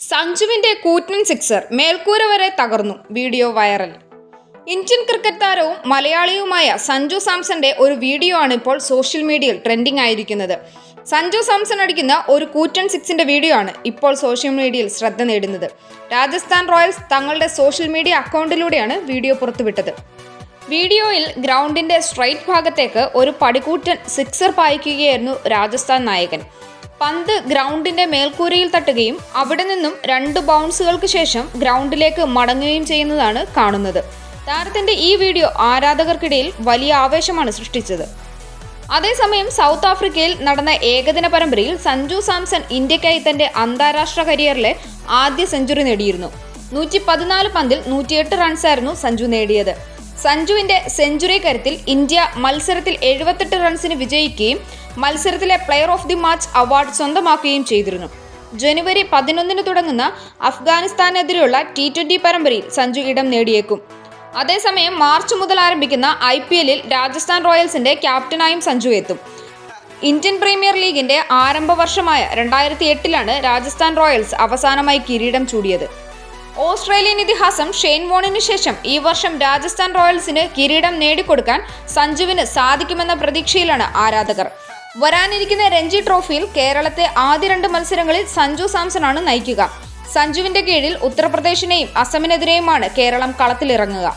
സഞ്ജുവിന്റെ കൂറ്റൻ സിക്സർ മേൽക്കൂര വരെ തകർന്നു. Video viral. ഇന്ത്യൻ ക്രിക്കറ്റ് താരവും മലയാളിയുമായ സഞ്ജു സാംസന്റെ ഒരു വീഡിയോ ആണ് ഇപ്പോൾ സോഷ്യൽ മീഡിയയിൽ ട്രെൻഡിംഗ് ആയിരിക്കുന്നത്. സഞ്ജു സാംസൺ അടിക്കുന്ന ഒരു കൂറ്റൻ സിക്സിന്റെ വീഡിയോ ആണ് ഇപ്പോൾ സോഷ്യൽ മീഡിയയിൽ ശ്രദ്ധ നേടുന്നത്. രാജസ്ഥാൻ റോയൽസ് തങ്ങളുടെ സോഷ്യൽ മീഡിയ അക്കൗണ്ടിലൂടെയാണ് വീഡിയോ പുറത്തുവിട്ടത്. വീഡിയോയിൽ ഗ്രൗണ്ടിന്റെ സ്ട്രൈറ്റ് ഭാഗത്തേക്ക് ഒരു പടികൂറ്റൻ സിക്സർ പായിക്കുകയായിരുന്നു രാജസ്ഥാൻ നായകൻ. പന്ത് ഗ്രൗണ്ടിന്റെ മേൽക്കൂരയിൽ തട്ടുകയും അവിടെ നിന്നും രണ്ട് ബൗൺസുകൾക്ക് ശേഷം ഗ്രൗണ്ടിലേക്ക് മടങ്ങുകയും ചെയ്യുന്നതാണ് കാണുന്നത്. താരത്തിന്റെ ഈ വീഡിയോ ആരാധകർക്കിടയിൽ വലിയ ആവേശമാണ് സൃഷ്ടിച്ചത്. അതേസമയം സൗത്ത് ആഫ്രിക്കയിൽ നടന്ന ഏകദിന പരമ്പരയിൽ സഞ്ജു സാംസൺ ഇന്ത്യക്കായി തന്റെ അന്താരാഷ്ട്ര കരിയറിലെ ആദ്യ സെഞ്ചുറി നേടിയിരുന്നു. നൂറ്റി പതിനാല് പന്തിൽ നൂറ്റിയെട്ട് റൺസായിരുന്നു സഞ്ജു നേടിയത്. സഞ്ജുവിന്റെ സെഞ്ചുറി കരുത്തിൽ ഇന്ത്യ മത്സരത്തിൽ എഴുപത്തെട്ട് റൺസിന് വിജയിക്കുകയും മത്സരത്തിലെ player of the match award സ്വന്തമാക്കുകയും ചെയ്തിരുന്നു. ജനുവരി പതിനൊന്നിന് തുടങ്ങുന്ന അഫ്ഗാനിസ്ഥാനെതിരെയുള്ള ടി ട്വന്റി പരമ്പരയിൽ സഞ്ജു ഇടം നേടിയേക്കും. അതേസമയം മാർച്ച് മുതൽ ആരംഭിക്കുന്ന ഐ പി എല്ലിൽ രാജസ്ഥാൻ റോയൽസിന്റെ ക്യാപ്റ്റനായും സഞ്ജു എത്തും. ഇന്ത്യൻ പ്രീമിയർ ലീഗിന്റെ ആരംഭ വർഷമായ രണ്ടായിരത്തി എട്ടിലാണ് രാജസ്ഥാൻ റോയൽസ് അവസാനമായി കിരീടം ചൂടിയത്. ഓസ്ട്രേലിയൻ ഇതിഹാസം ഷെയ്ൻ വോണിന് ശേഷം ഈ വർഷം രാജസ്ഥാൻ റോയൽസിന് കിരീടം നേടിക്കൊടുക്കാൻ സഞ്ജുവിന് സാധിക്കുമെന്ന പ്രതീക്ഷയിലാണ് ആരാധകർ. വരാനിരിക്കുന്ന രഞ്ജി ട്രോഫിയിൽ കേരളത്തെ ആദ്യ രണ്ട് മത്സരങ്ങളിൽ സഞ്ജു സാംസണാണ് നയിക്കുക. സഞ്ജുവിന്റെ കീഴിൽ ഉത്തർപ്രദേശിനെയും അസമിനെതിരെയുമാണ് Keralam കളത്തിലിറങ്ങുക.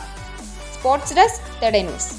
Sports desk the day news.